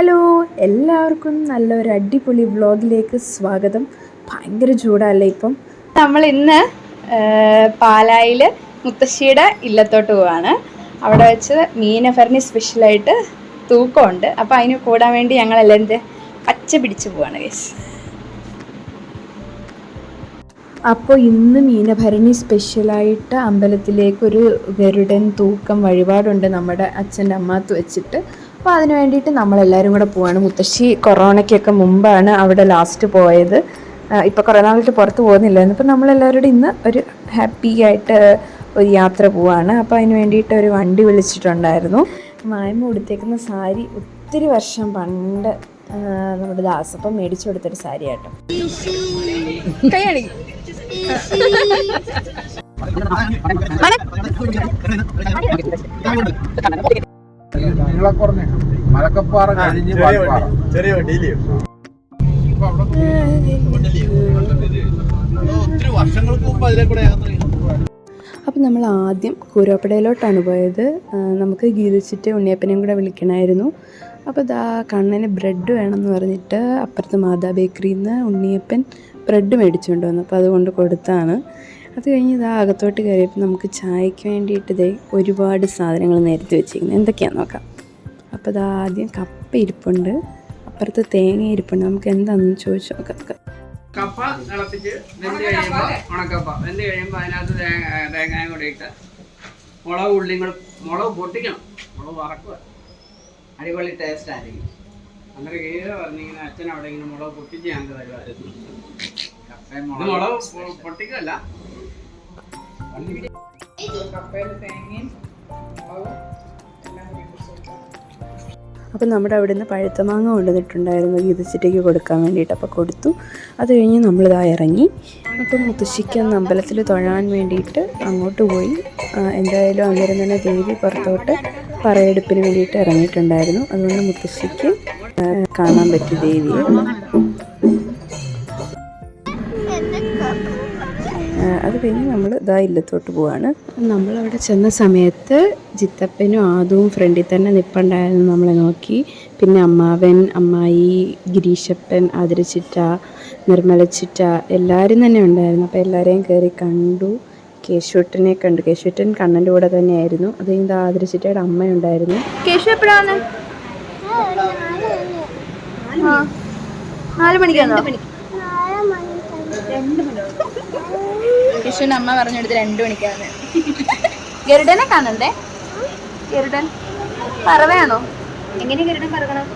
Hello എല്ലാവർക്കും നല്ലൊരു അടിപൊളി വ്ളോഗിലേക്ക് സ്വാഗതം. ഭയങ്കര ചൂടല്ലേ ഇപ്പം? നമ്മൾ ഇന്ന് പാലായിൽ മുത്തശ്ശിയുടെ ഇല്ലത്തോട്ട് പോവാണ്. അവിടെ വെച്ച് മീനഫറിന് സ്പെഷ്യലായിട്ട് തൂക്കമുണ്ട്. അപ്പോൾ അതിന് കൂടാൻ വേണ്ടി ഞങ്ങൾ ദേ പച്ച പിടിച്ച് പോവാണ് കേസ് അപ്പോൾ ഇന്ന് മീനഭരണി സ്പെഷ്യലായിട്ട് അമ്പലത്തിലേക്കൊരു ഗരുഡൻ തൂക്കം വഴിപാടുണ്ട് നമ്മുടെ അച്ഛന്റെ അമ്മാത്ത് വെച്ചിട്ട്. അപ്പോൾ അതിന് വേണ്ടിയിട്ട് നമ്മളെല്ലാവരും കൂടെ പോവാണ്. മുത്തശ്ശി കൊറോണയ്ക്കൊക്കെ മുമ്പാണ് അവിടെ ലാസ്റ്റ് പോയത്. ഇപ്പോൾ കുറേ നാളായിട്ട് പുറത്ത് പോകുന്നില്ലായിരുന്നു. അപ്പോൾ നമ്മളെല്ലാവരും ഇന്ന് ഒരു ഹാപ്പി ആയിട്ട് ഒരു യാത്ര പോവാണ്. അപ്പോൾ അതിന് വേണ്ടിയിട്ട് ഒരു വണ്ടി വിളിച്ചിട്ടുണ്ടായിരുന്നു. മായ്മ ഉടുത്തേക്കുന്ന സാരി ഒത്തിരി വർഷം പണ്ട് നമ്മുടെ ദാസപ്പം മേടിച്ചു കൊടുത്തൊരു സാരി ആട്ടോ. കൈയടി നീളക്കുറഞ്ഞ മലക്കപ്പാറ കഴിഞ്ഞ് ചെറിയ വണ്ടിയില്ലേ ഇപ്പൊ അവിടെ ഒത്തിരി വർഷങ്ങൾക്ക് മുമ്പ് അതിലെ കൂടെ യാത്ര അപ്പം നമ്മൾ ആദ്യം കൂരോപ്പടയിലോട്ടാണ് പോയത്. നമുക്ക് ഗീതിച്ചിട്ട് ഉണ്ണിയപ്പനെയും കൂടെ വിളിക്കണമായിരുന്നു അപ്പോൾ ഇതാ കണ്ണന് ബ്രെഡ് വേണമെന്ന് പറഞ്ഞിട്ട് അപ്പുറത്ത് മാതാ ബേക്കറിയിൽ നിന്ന് ഉണ്ണിയപ്പൻ ബ്രെഡ് മേടിച്ചുകൊണ്ട് വന്നു. അപ്പോൾ അതുകൊണ്ട് കൊടുത്താണ്. അത് കഴിഞ്ഞ് ഇതാ അകത്തോട്ട് കയറിയപ്പോൾ നമുക്ക് ചായയ്ക്ക് വേണ്ടിയിട്ട് ഇതേ ഒരുപാട് സാധനങ്ങൾ നേരത്തെ വെച്ചിരിക്കുന്നത് എന്തൊക്കെയാണെന്ന് നോക്കാം. അപ്പോൾ ഇതാ ആദ്യം കപ്പ ഇരിപ്പുണ്ട്. അപ്പുറത്ത് തേങ്ങ ഇരിപ്പുണ്ട്. നമുക്ക് എന്താണെന്ന് ചോദിച്ചു നോക്കാം. കപ്പ തിളപ്പിച്ച് വെന്ത് കഴിയുമ്പോൾ ഉണക്കപ്പ. വെന്ത് കഴിയുമ്പോൾ അതിനകത്ത് തേങ്ങ തേങ്ങയും കൂടി ഇട്ട് മുളക് ഉള്ളിയും കൂടെ മുളക് പൊട്ടിക്കണം. മുളക് വറക്കുക. അടിപൊളി ടേസ്റ്റ് ആയിരിക്കും. അന്നേരം ഗീത പറഞ്ഞിങ്ങനെ അച്ഛൻ അവിടെ ഇങ്ങനെ മുളക് പൊട്ടിച്ച് ഞങ്ങൾക്ക് തരുമായിരുന്നു മുളക് മുളക് പൊ- പൊട്ടിക്കല്ല അപ്പോൾ നമ്മുടെ അവിടെ നിന്ന് പഴുത്ത മാങ്ങ കൊണ്ടുവന്നിട്ടുണ്ടായിരുന്നു. ഗീതച്ചിട്ടേക്ക് കൊടുക്കാൻ വേണ്ടിയിട്ട് അപ്പോൾ കൊടുത്തു. അത് കഴിഞ്ഞ് നമ്മളിതാ ഇറങ്ങി. അപ്പം മുത്തശ്ശിക്കൊന്ന് അമ്പലത്തിൽ തൊഴാൻ വേണ്ടിയിട്ട് അങ്ങോട്ട് പോയി. എന്തായാലും അന്നേരം തന്നെ ദേവി പുറത്തോട്ട് പറയെടുപ്പിന് വേണ്ടിയിട്ട് ഇറങ്ങിയിട്ടുണ്ടായിരുന്നു. അതുകൊണ്ട് മുത്തശ്ശിക്ക് കാണാൻ പറ്റി ദേവിയെ. അത് കഴിഞ്ഞ് നമ്മൾ ഇതാ ഇല്ലത്തോട്ട് പോവാണ്. നമ്മളവിടെ ചെന്ന സമയത്ത് ജിത്തപ്പനും ആദവും ഫ്രണ്ടിൽ തന്നെ നിൽപ്പുണ്ടായിരുന്നു നമ്മളെ നോക്കി. പിന്നെ അമ്മാവൻ അമ്മായി ഗിരീശപ്പൻ ആദരച്ചിറ്റ നിർമ്മലച്ചിറ്റ എല്ലാവരും തന്നെ ഉണ്ടായിരുന്നു. അപ്പോൾ എല്ലാവരെയും കയറി കണ്ടു. കേശുട്ടനെ കണ്ടു. കേശുട്ടൻ കണ്ണന്റെ കൂടെ തന്നെയായിരുന്നു. അത് കഴിഞ്ഞ് ആദരച്ചിറ്റയുടെ അമ്മയുണ്ടായിരുന്നു കേശു എപ്പോഴാണ് നാല് മണിക്കാണോ കേശുവിന്റെ അമ്മ പറഞ്ഞെടുത്ത് രണ്ടു മണിക്കാണ്. ഗരുഡനെ കാണണ്ടേ? ഗരുഡൻ. പറവയാണോ? എങ്ങനെ ഗരുഡൻ പറക്കണം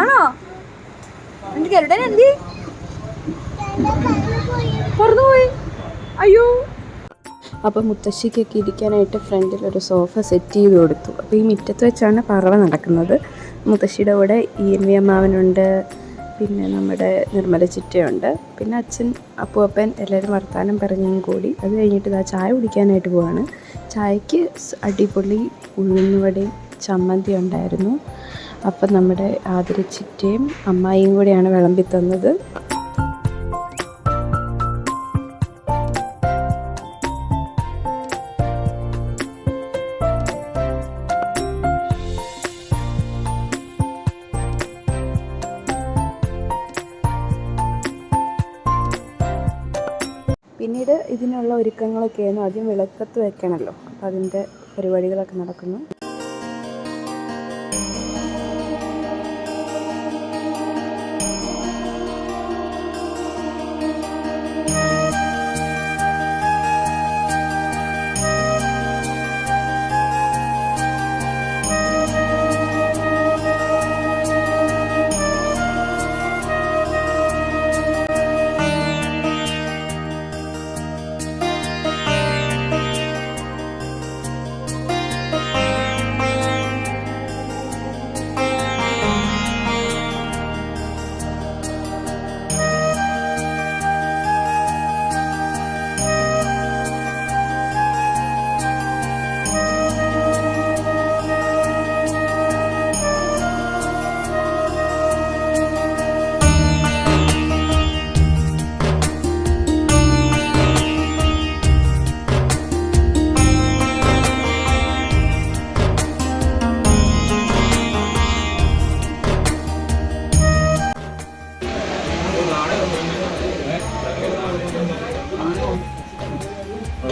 ആണോ? എന്റെ ഗരുഡൻ എന്തി പറന്നുപോയി അയ്യോ. അപ്പോൾ മുത്തശ്ശിക്കൊക്കെ ഇരിക്കാനായിട്ട് ഫ്രണ്ടിൽ ഒരു സോഫ സെറ്റ് ചെയ്ത് കൊടുത്തു. അപ്പോൾ ഈ മുറ്റത്ത് വെച്ചാണ് പറവ നടക്കുന്നത്. മുത്തശ്ശിയുടെ കൂടെ ഇ എൻ വി അമ്മാവനുണ്ട്. പിന്നെ നമ്മുടെ നിർമ്മല ചിറ്റയുണ്ട്. പിന്നെ അച്ഛൻ അപ്പൂപ്പൻ എല്ലാവരും വർത്താനം പറഞ്ഞും കൂടി. അത് കഴിഞ്ഞിട്ട് ഇതാ ചായ കുടിക്കാനായിട്ട് പോവാണ്. ചായക്ക് അടിപൊളി ഉഴുന്നുവടയും ചമ്മന്തി ഉണ്ടായിരുന്നു. അപ്പം നമ്മുടെ ആതിരച്ചിറ്റയും അമ്മായിയും കൂടിയാണ് വിളമ്പി തന്നത്. പിന്നീട് ഇതിനുള്ള ഒരുക്കങ്ങളൊക്കെയായിരുന്നു ആദ്യം വിളക്കത്ത് വെക്കണമല്ലോ അപ്പം അതിന്റെ പരിപാടികളൊക്കെ നടക്കുന്നു.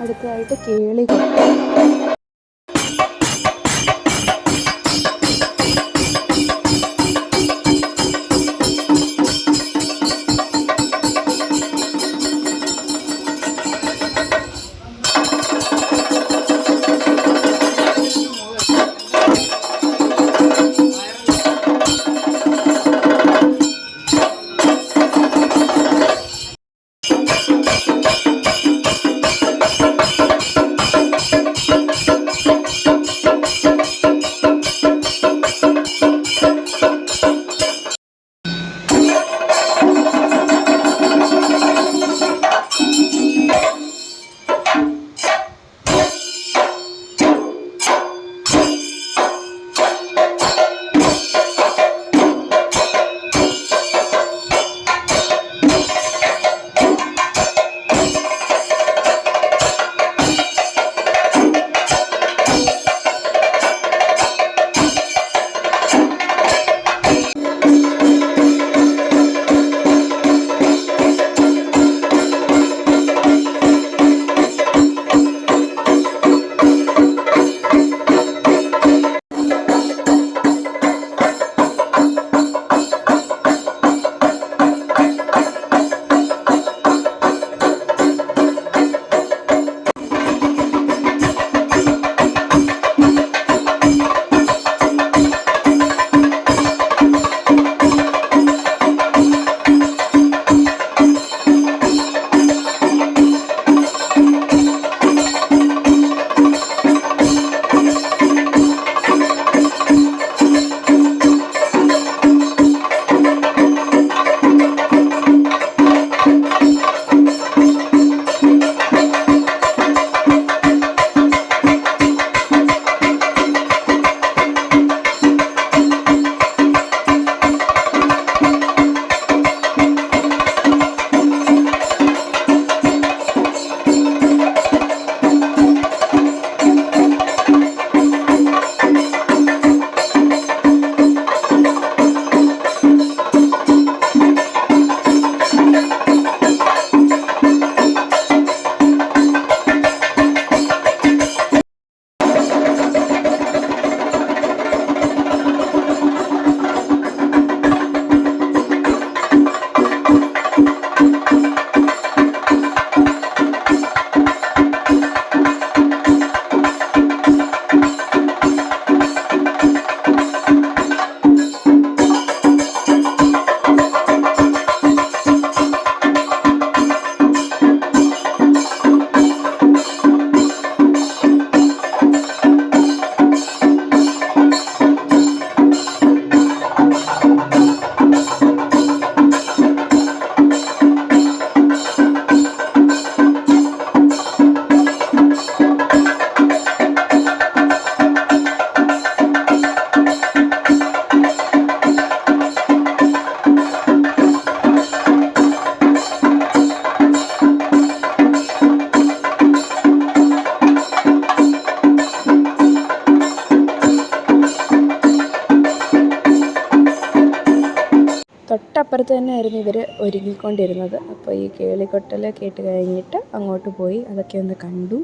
അടുത്തതായിട്ട് കേളി തൊട്ടപ്പുറത്ത് തന്നെയായിരുന്നു ഇവർ ഒരുങ്ങിക്കൊണ്ടിരുന്നത്. അപ്പോൾ ഈ കേളിക്കൊട്ടൽ കേട്ട് കഴിഞ്ഞിട്ട് അങ്ങോട്ട് പോയി. അതൊക്കെ ഒന്ന് കണ്ടു.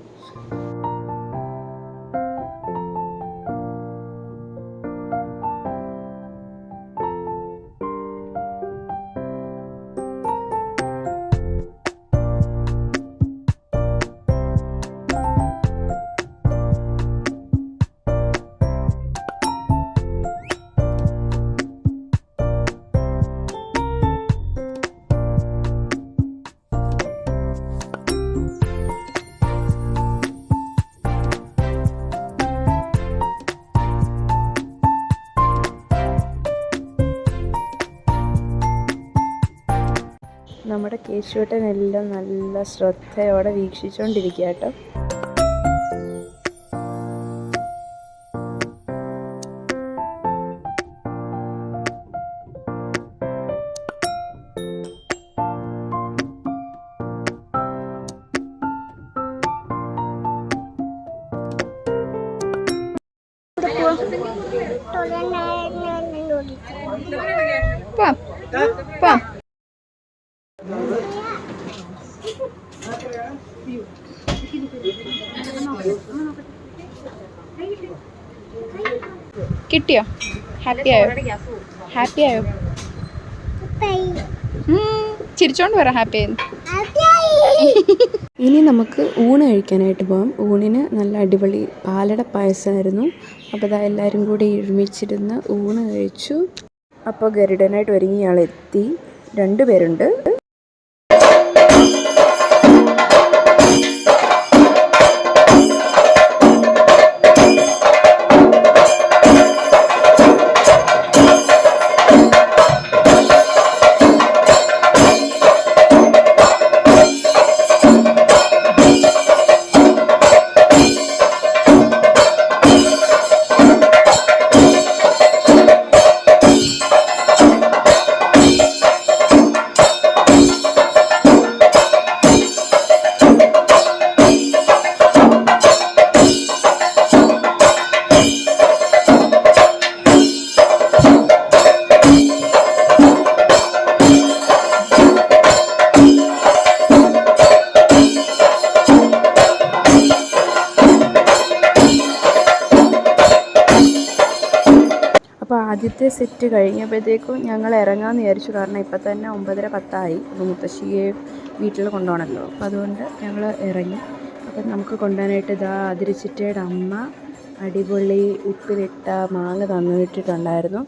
നമ്മുടെ കേശുവേട്ടനെല്ലാം നല്ല ശ്രദ്ധയോടെ വീക്ഷിച്ചുകൊണ്ടിരിക്കുക കേട്ടോ. പോവാം കിട്ടിയോ? ഹാപ്പി ആയോ? ഹാപ്പി ആയോ? ചിരിച്ചോണ്ട് വരാം ഹാപ്പി ആയിരുന്നു ഇനി നമുക്ക് ഊണ് കഴിക്കാനായിട്ട് പോകാം ഊണിന് നല്ല അടിപൊളി പാലട പായസമായിരുന്നു. അപ്പോൾ അതാ എല്ലാവരും കൂടി ഒരുമിച്ചിരുന്ന് ഊണ് കഴിച്ചു. അപ്പോൾ ഗരുഡനായിട്ട് ഒരുങ്ങി ഇയാളെത്തി. രണ്ട് ആദ്യത്തെ സെറ്റ് കഴിഞ്ഞപ്പോഴത്തേക്കും ഞങ്ങൾ ഇറങ്ങാമെന്ന് വിചാരിച്ചു. കാരണം ഇപ്പം തന്നെ ഒമ്പതര പത്തായി. അപ്പോൾ മുത്തശ്ശിയെ വീട്ടിൽ കൊണ്ടുപോകണമല്ലോ. അപ്പോൾ അതുകൊണ്ട് ഞങ്ങൾ ഇറങ്ങി. അപ്പം നമുക്ക് കൊണ്ടുപോകാനായിട്ട് ഇതാ അതിരിച്ചിട്ടയുടെ അമ്മ അടിപൊളി ഉപ്പിലിട്ട മാങ്ങ തന്നിട്ടുണ്ടായിരുന്നു